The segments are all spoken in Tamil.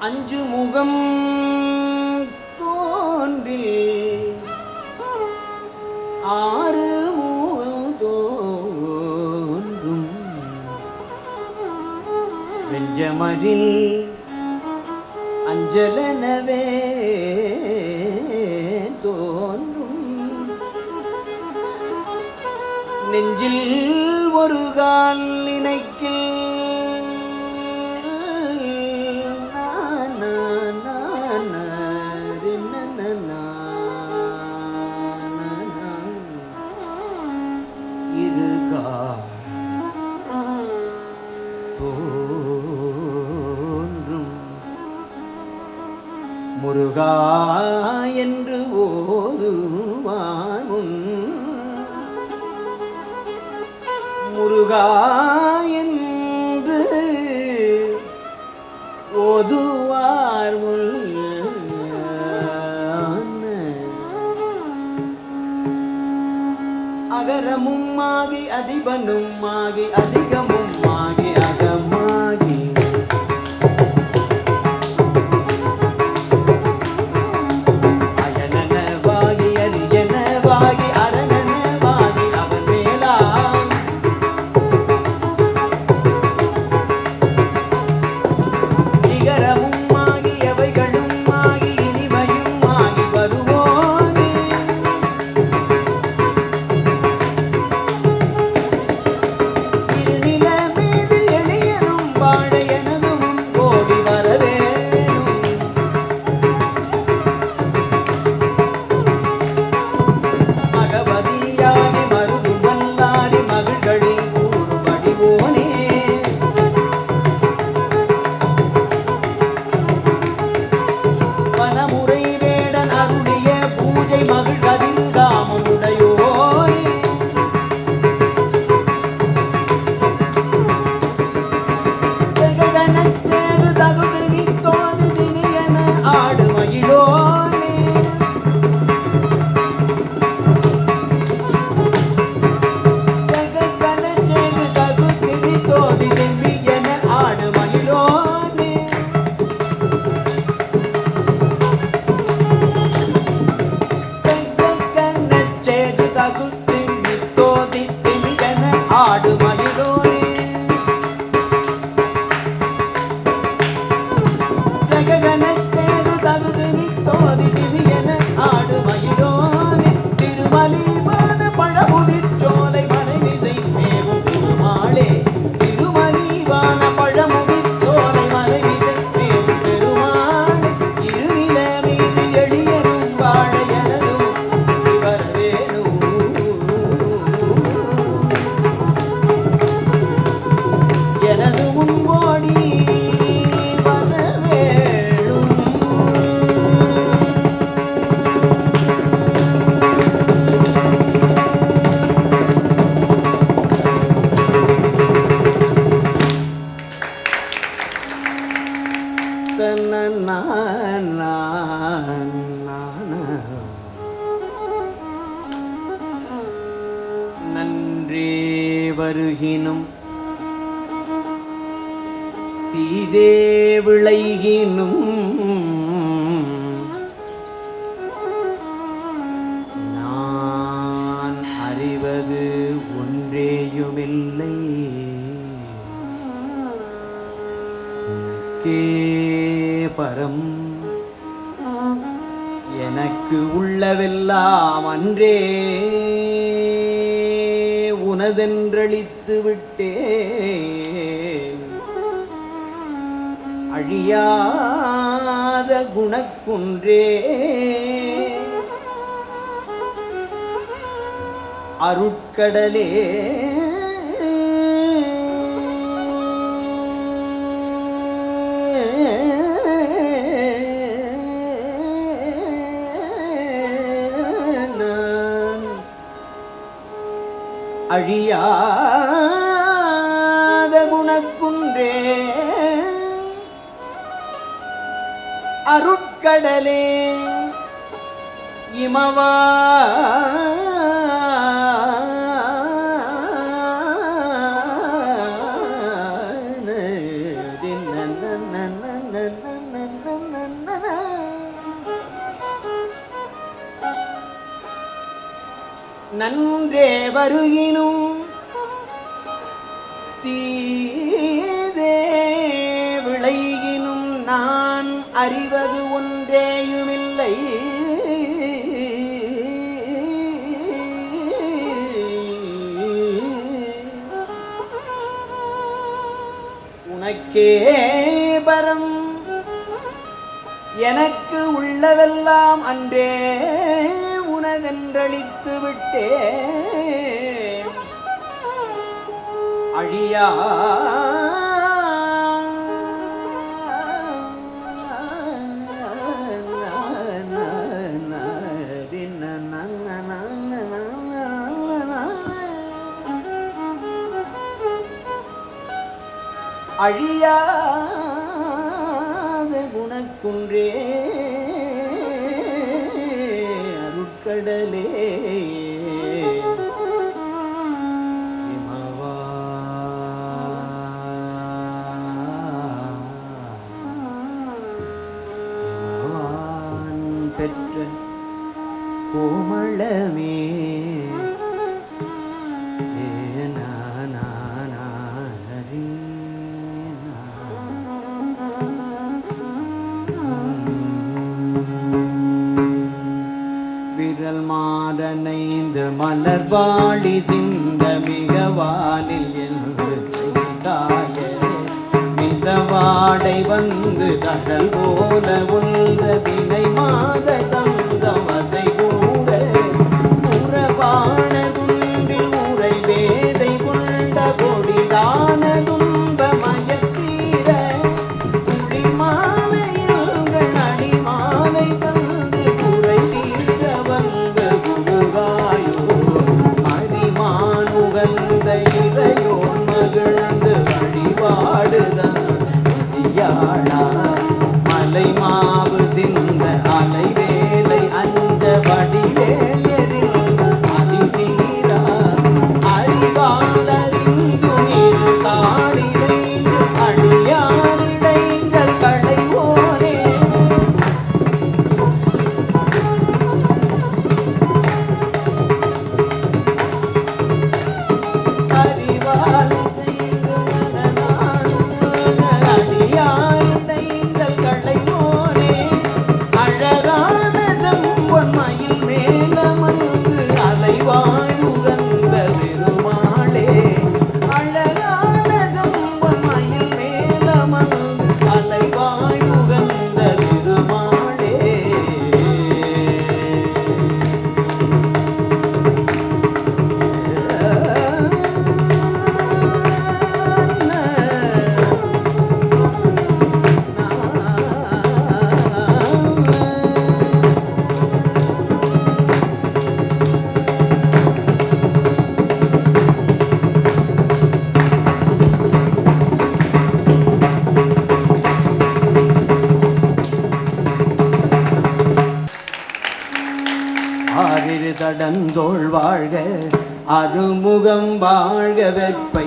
அஞ்சு முகம் தோன்றி ஆறு முகம் தோன்றும். வெஞ்சமரில் அஞ்சலனவே நெஞ்சில் ஒரு கால் நினைக்கில் முருகா முருகா என்று ஒதுவார் அகரமும் ஆகி அதிபனும் ஆகி அதிகமும் விளைகினும் தீதே விளைகினும் நான் அறிவது ஒன்றேயுமில்லை. எனக்கே பரம் எனக்கு உள்ளவெல்லாம் அன்றே. மனதென்றழித்து விட்டேன். அழியாத குணக்குன்றே. அருட்கடலே அழியாத குணக்குன்றே. அருட்கடலே இமவான நன்றே வருகி நான் அறிவது ஒன்றேயுமில்லை. உனக்கே பரம் எனக்கு உள்ளதெல்லாம் அன்றே உனதென்றளித்து விட்டே. அழியா அழியாத குணக்குன்றே அருட்கடலே. மலர்வாழி சிந்த மிகவானில் என்று செய்தாய மிதவாடை வந்து கடல் போல உள்ள வினை மாத அஞ்ச கடந்தோள் வாழ்க அருமுகம் வாழ்க வெப்பை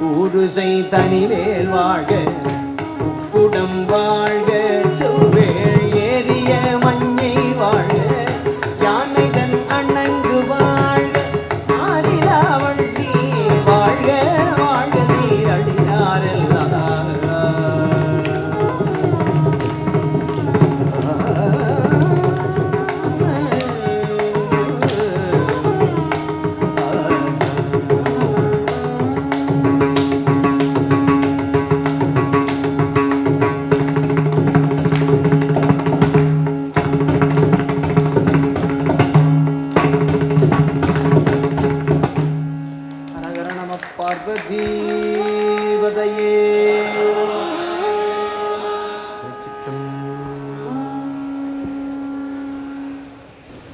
கூறுசை தனிவேல் வாழ்க உப்புடம் வாழ்க.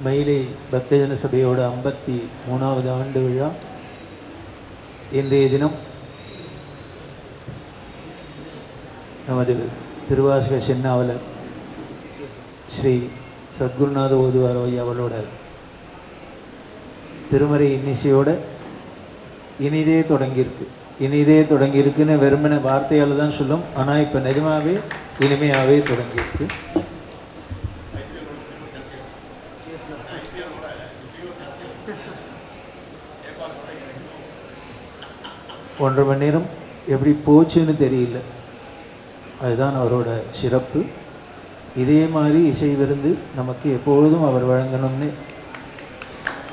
மயிலை பக்தஜன சபையோட ஐம்பத்தி மூணாவது ஆண்டு விழா இன்றைய தினம் நமது திருவாசக சின்னாவலர் ஸ்ரீ சத்குருநாத ஓதுவார் அவளோட அவர்களோட திருமறை இன்னிசையோட இனிதே தொடங்கியிருக்கு. இனிதே தொடங்கியிருக்குன்னு வெறுமன வார்த்தையால் தான் சொல்லும். ஆனால் இப்போ நிஜமாவே இனிமையாகவே தொடங்கியிருக்கு. ஒன்றரை மணி நேரம் எப்படி போச்சுன்னு தெரியல. அதுதான் அவரோட சிறப்பு. இதே மாதிரி இசை விருந்து நமக்கு எப்பொழுதும் அவர் வழங்கணும்னு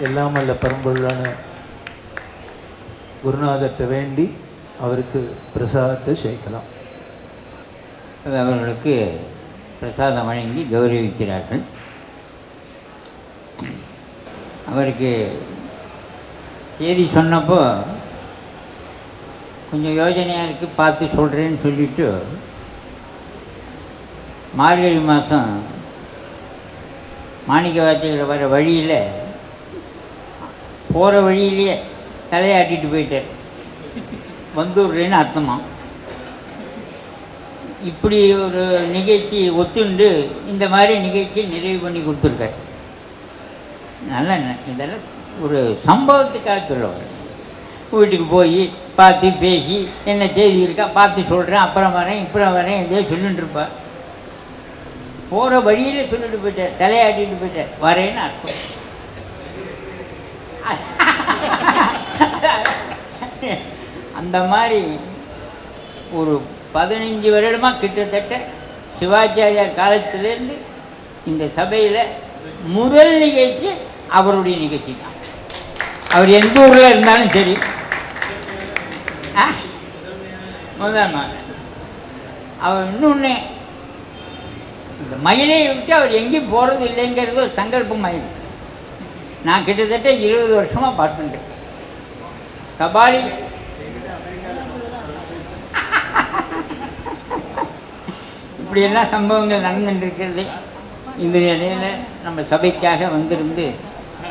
எல்லாம் அல்ல பரம்பொருளான குருநாதர்கிட்ட வேண்டி அவருக்கு பிரசாதத்தை சேர்க்கலாம். அவர்களுக்கு பிரசாதம் வழங்கி கௌரவிக்கிறார்கள். அவருக்கு தேதி சொன்னப்போ கொஞ்சம் யோஜனையாக இருக்குது பார்த்து சொல்கிறேன்னு சொல்லிவிட்டு மார்கழி மாதம் மாணிக்க வார்த்தைகள் வர வழியில் போகிற வழியிலேயே தலையாட்டிட்டு போயிட்டார். வந்துடுறேன்னு அர்த்தமா? இப்படி ஒரு நிகழ்ச்சி ஒத்துண்டு இந்த மாதிரி நிகழ்ச்சி நிறைவு பண்ணி கொடுத்துருக்கேன் நல்ல இதெல்லாம் ஒரு சம்பவத்துக்காக சொல்லுவார் வீட்டுக்கு போய் பார்த்து பேசி என்ன செய்தி இருக்கா? பார்த்து சொல்கிறேன் அப்புறம் வரேன் இப்புறம் வரேன். இதே சொல்லிட்டு இருப்பா. போகிற வழியில் சொல்லிட்டு போயிட்டேன் தலையாட்டிட்டு போயிட்டேன் வரேன்னு அர்த்தம். அந்த மாதிரி ஒரு பதினஞ்சு வருடமாக கிட்டத்தட்ட சிவாச்சாரியார் காலத்திலேருந்து இந்த சபையில் முதல் நிகழ்ச்சி அவருடைய நிகழ்ச்சி தான். அவர் எந்த ஊரில் இருந்தாலும் சரி ஆ? முதல் அவர் இன்னொன்று இந்த மயிலை விட்டு அவர் எங்கேயும் போகிறது இல்லைங்கிறது ஒரு சங்கல்பம் மயில். நான் கிட்டத்தட்ட இருபது வருஷமாக பார்த்துட்டேன் கபாலி. இப்படியெல்லாம் சம்பவங்கள் நடந்துட்டுருக்கிறது இந்த இடையில நம்ம சபைக்காக வந்திருந்து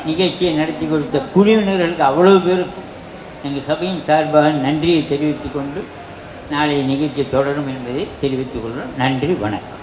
நிகழ்ச்சியை நடத்தி கொடுத்த குழுவினர்களுக்கு அவ்வளோ பேருக்கும் எங்கள் சபையின் சார்பாக நன்றியை தெரிவித்துக் கொண்டு நாளைய நிகழ்ச்சி தொடரும் என்பதை தெரிவித்துக் கொள்கிறோம். நன்றி வணக்கம்.